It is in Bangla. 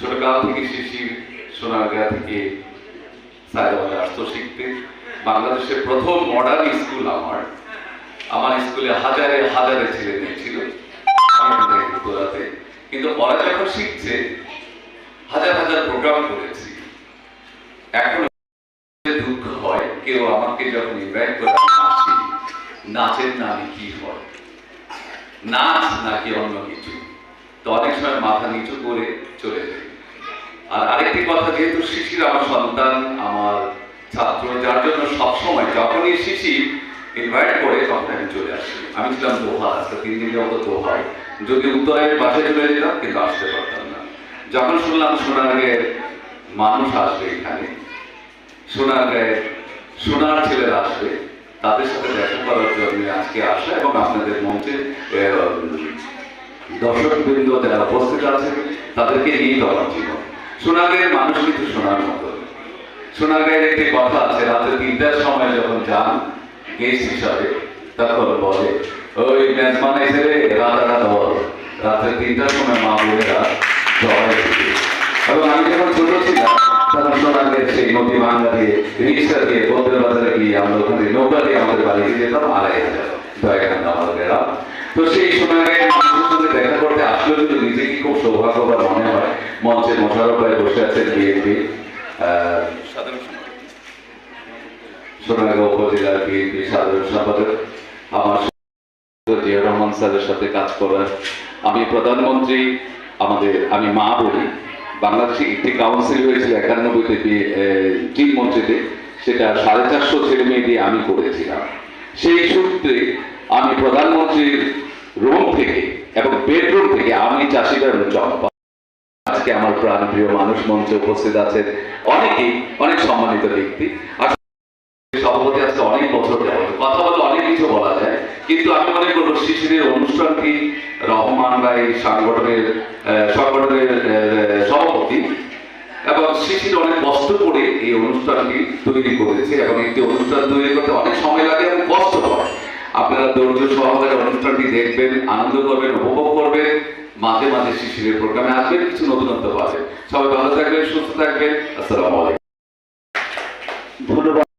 ছোটকাল থেকে শিশির সোনারগাঁ থেকে সায়দাবাদে আসতো শিখতে। বাংলাদেশের প্রথম মডার্ন স্কুল আমার। আমার স্কুলে হাজারে হাজারে ছেলে ছিল। কিন্তু ওরা যখন শিখছে, হাজার হাজার প্রোগ্রাম করেছি। এখন দুঃখ হয়, কেউ আমাকে যখন ইনভাইট করে আসি নাচের নামে কি হয়? নাচ নাকি অন্য কিছু? তো অনেক সময় মাথা নিচু করে চলে যায়। আর আরেকটি কথা, যেহেতু শিশির আমার সন্তান, আমার ছাত্র, যার জন্য সবসময় যখনই শিশির ইনভাইট করে তখন আমি চলে আসি। আমি ছিলাম দোহা, আজকে তিন দিন যাবত দোহায়। যদি উত্তরায় বাসে চলে যেতাম, কিন্তু আসতে পারতাম না। যখন শুনলাম সোনারগাঁয়ের মানুষ আসবে এখানে, সোনারগাঁয়ের সোনার ছেলেরা আসবে, তাদের সাথে দেখা করার জন্য আজকে আসা এবং আপনাদের মঞ্চে দর্শক বৃন্দ যারা উপস্থিত আছেন, তাদেরকে নিয়ে আমার জীবন সোনারগাঁয়ের মানুষ কিন্তু শোনার মতো। সোনারগাঁয়ের একটি কথা আছে, রাতে তিনটার সময় যখন যান গেস্ট হিসাবে, তখন বলে, ওই মেজমান রে রাতাটা দল রাত্রে তিনটার সময় মা বোনেরা জয় এবং আমি যখন ছোট ছিলাম, তখন সোনারগাঁয়ের সেই নদী ভাঙ্গা দিয়ে, রিক্সা দিয়ে বদ্রের বাজারে গিয়ে আমরা ওখানে নৌকা দিয়ে আমাদের বাড়িতে যেতাম, আড়াই হাজার দয়াখান আমাদের তো সেই সোনারগাঁয়ের বসে আছেন বিএনপি সোনারগাঁও উপজেলার বিএনপি সাধারণ সম্পাদক আমার জিয়া রহমান স্যারের সাথে কাজ করার। আমি প্রধানমন্ত্রী, আমাদের, আমি মা বলি, বাংলাদেশে একটি কাউন্সিল হয়েছিল একানব্বইতে তিন মন্ত্রীতে সেটা সাড়ে চারশো ছেলে মেয়ে দিয়ে আমি করেছিলাম। সেই সূত্রে আমি প্রধানমন্ত্রীর রুম থেকে এবং বেডরুম থেকে আমি চাষিদার চম্পা আজকে আমার প্রাণ প্রিয় মানুষ মঞ্চে উপস্থিত আছেন অনেকেই অনেক সম্মানিত ব্যক্তি। সভাপতি আজকে অনেক বছর কথা বলে অনেক কিছু বলা যায়, কিন্তু আমি মনে করব শিশিরের অনুষ্ঠানটি রহমান সংগঠনের সভাপতি, এবং শিশির অনেক কষ্ট করে এই অনুষ্ঠানটি তৈরি করেছে, এবং একটি অনুষ্ঠান তৈরি করতে অনেক সময় লাগে এবং কষ্ট হয়। আপনারা ধৈর্য সহকারে অনুষ্ঠানটি দেখবেন, আনন্দ করবেন মাঝে মাঝে শিশিরের প্রোগ্রামে আসবেন, কিছু নতুনত্ব পাবেন। সবাই ভালো থাকবেন, সুস্থ থাকবেন। আসসালামু আলাইকুম। ধন্যবাদ।